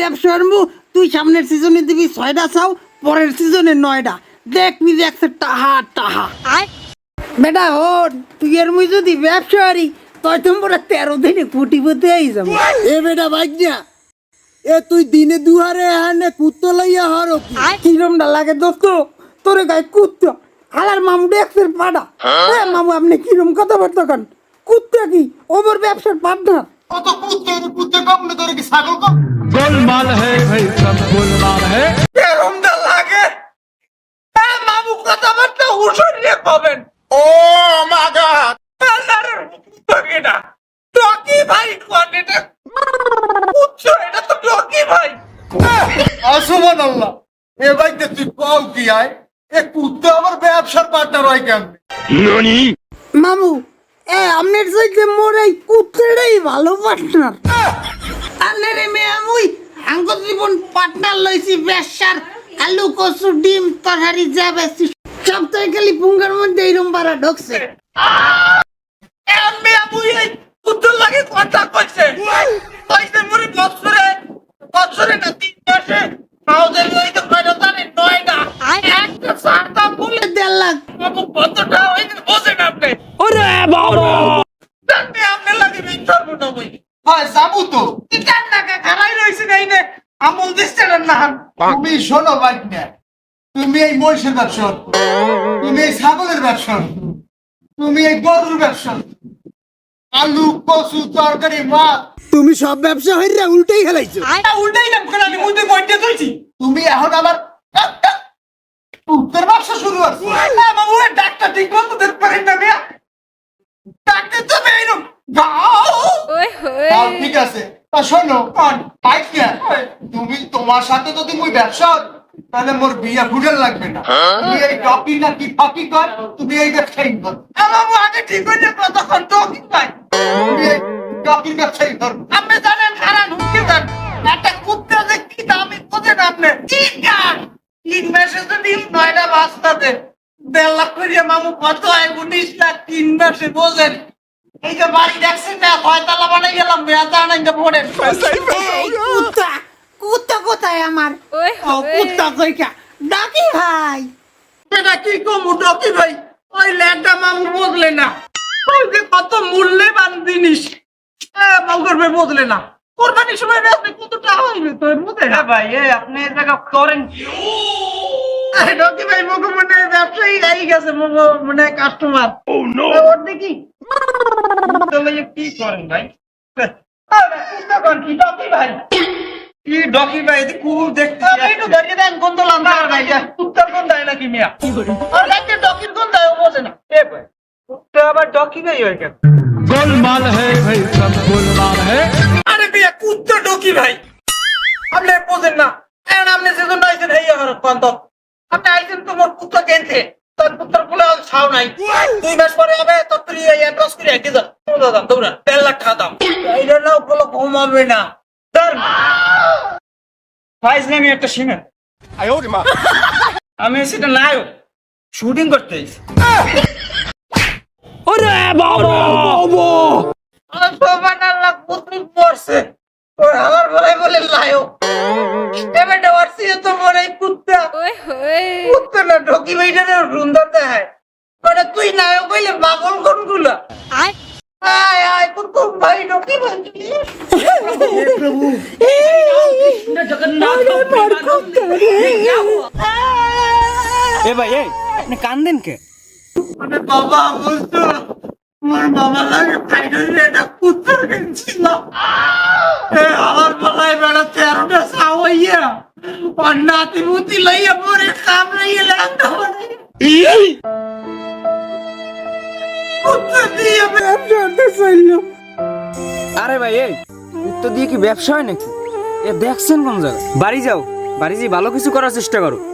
ব্যবসা আরম্ভ তুই সামনের সিজনে দিবি ছয়টা চাও পরের সিজনে নয়টা। দেখবি যে একশো টাহা টাহা। বেটা হন তুই এর মুই যদি ব্যবসা আরি তয় তোমরা তেরো দিনে কোটিপতি আই যাব। এ বেটা ভাগ্যা এ তুই দিনে দুহারে হানে কুত্তো লইয়া হর কি? কিরমটা লাগে দোস্ত? তোরে গায়ে কুত্তা। হালার মামু ডেক্সের পাড়া। হ্যাঁ। মামু আপনি কিরম কথাবার্তা কান? কুত্তা কি? ওমর ব্যবসার পার্টনার। তো গোলমাল হে মামু কথা বার্তা হুশর নিয়ে ও মা গড তার ভাই কোন এটা তো তোকে ভাই। আসুবান আল্লাহ এ ভাই তুই কও কি এ কুত্তে আমার ব্যবসার পার্টনার হয় কেন মামু এ আমের সাইডে মোর এই কুত্তেটাই ভালো পার্টনার আলে রে মেয়ে মুই আঙ্গ জীবন পার্টনার লইছি বেশার আলু কচু ডিম তরকারি যা বেশি সপ্তাহে খালি পুঙ্গার মধ্যে এইরম বাড়া ঢুকছে। মেয়ে মুই এই কুত্তর লাগে কথা কইছে। কইছে মুরি বছরে বছরে না তিন মাসে আমাদের ওই তো কয়টা জানেন নয়টা একটা সারটা বলে দেড় লাখ বাবু কতটা হইছে বোঝেন আপনি ওরে বাবা জানতে আপনি লাগে বিচ্ছর হয় যাব তো। তিতার নাকা খারাই রইছে নাই নে আমল দিচ্ছে না তুমি শোনো ভাগ্যা তুমি এই মহিষের ব্যবসা। তুমি এই ছাগলের ব্যবসা। তুমি এই গরুর ব্যবসা। আলু কচু তরকারি মাছ। তুমি সব ব্যবসা হইরা উল্টেই খেলাইছো উল্টাই না আমি মুই তো বইতে তুমি এখন আবার উত্তর ব্যবসা শুরু আছে বাবু ডাক্তার ঠিক মতো দেখতে পারেন না মিয়া ডাক্তার তো বেরো গাও তাও ঠিক আছে। তা শোনো ভাগ্যা তুমি তোমার সাথে যদি মুই ব্যবসা তাহলে মোর বিয়া ফুটেল লাগবে না। তুমি এই টপি না কি ফাঁকি কর? তুমি এই ব্যবসায়ী কর বাবু আগে ঠিক হইলে কতক্ষণ তো কি পাই তুমি এই টপির ব্যবসায়ী কর আপনি জানেন হারান হুকি দেন একটা কুত্তা যে কি দামি কোথায় আপনি? তিন কান তিন মাসে যদি নয়টা বাস্তাতে দেড় লাখ করিয়া মামু কত হয়? উনিশ লাখ তিন মাসে বোঝেন। এই যে বাড়ি দেখছেন না ছয়তলা বানাই গেলাম মেয়া জানাই পড়ে। কুত্তা কুত্তা কোথায় আমার? ও কুত্তা কইকা ডাকি ভাই। এটা কি কমু ডাকি ভাই? ওই ল্যাডটা মামু বুঝলে না। ওই যে কত মূল্যবান জিনিস। মগরবে বদলে না। কোরবানির সময় বেচলে কত টাকা হইবে তোর বুঝে না ভাই এই আপনি এই জায়গা করেন। ডকি ভাই মগো মনে ব্যবসায়ী গেছে মগো মানে কাস্টমার ও নো ওর দেখি। কি করেন ভাই? ভাই। কি ডকি ভাই? কুকুর দেখতে একটু ধরিয়ে দেন কোন তো লম্বা ভাই কুত্তার কোন দেয় নাকি মিয়া? কি করে আর একটা ডকির কোন দেয় বোঝে না। এ ভাই কুত্তা আবার ডকি ভাই হয় কেন? গোলমাল হে ভাই সব গোলমাল হে। আরে মিয়া কুত্তা ডকি ভাই। আপনি বোঝেন না। এখন আপনি সেজন আইছেন হেই আমার কান্ত আপনি আইছেন তোমার কুত্তা কেনতে তোর পুত্র কোলে ছাও নাই। দুই মাস পরে হবে তোর তুই এই অ্যাড্রেস করে একই যা। দৌড়া দাম দৌড়া দেড় লাখ টাকা দাম এইটা না বলো ঘুমাবে না। ধর। ফাইজ নামি একটা সিনে আমি সেটা নায়ক। শুটিং করতে ওরে বাবা সোমান আল্লাহ কুতুব পড়ছে। ওর আমার বলে বলে লায়ো এবার ডরছি তো মনে কুত্তা। কুত্তা না ঢকি বাইটা না সুন্দর দেখায়। মানে তুই নায়ক কইলে পাগল কোনগুলা? আয়। আয় কুতুব ভাই ঢকি ভাই এ ভাই এই আপনি কান্দেন কে? মানে বাবা বলতো আমার বাবা লাগে ফাইনালি একটা কুত্তা কিনছিল এ আমার বাবাই বেড়া তেরোটা সাওয়াইয়া আর নাতি মুতি লইয়া পরে কামড়াইয়া লাগতো আরে ভাই এই উত্তর দিয়ে কি ব্যবসা হয় নাকি? এ দেখছেন কোন জায়গায়? বাড়ি যাও। বাড়ি যেয়ে ভালো কিছু করার চেষ্টা করো।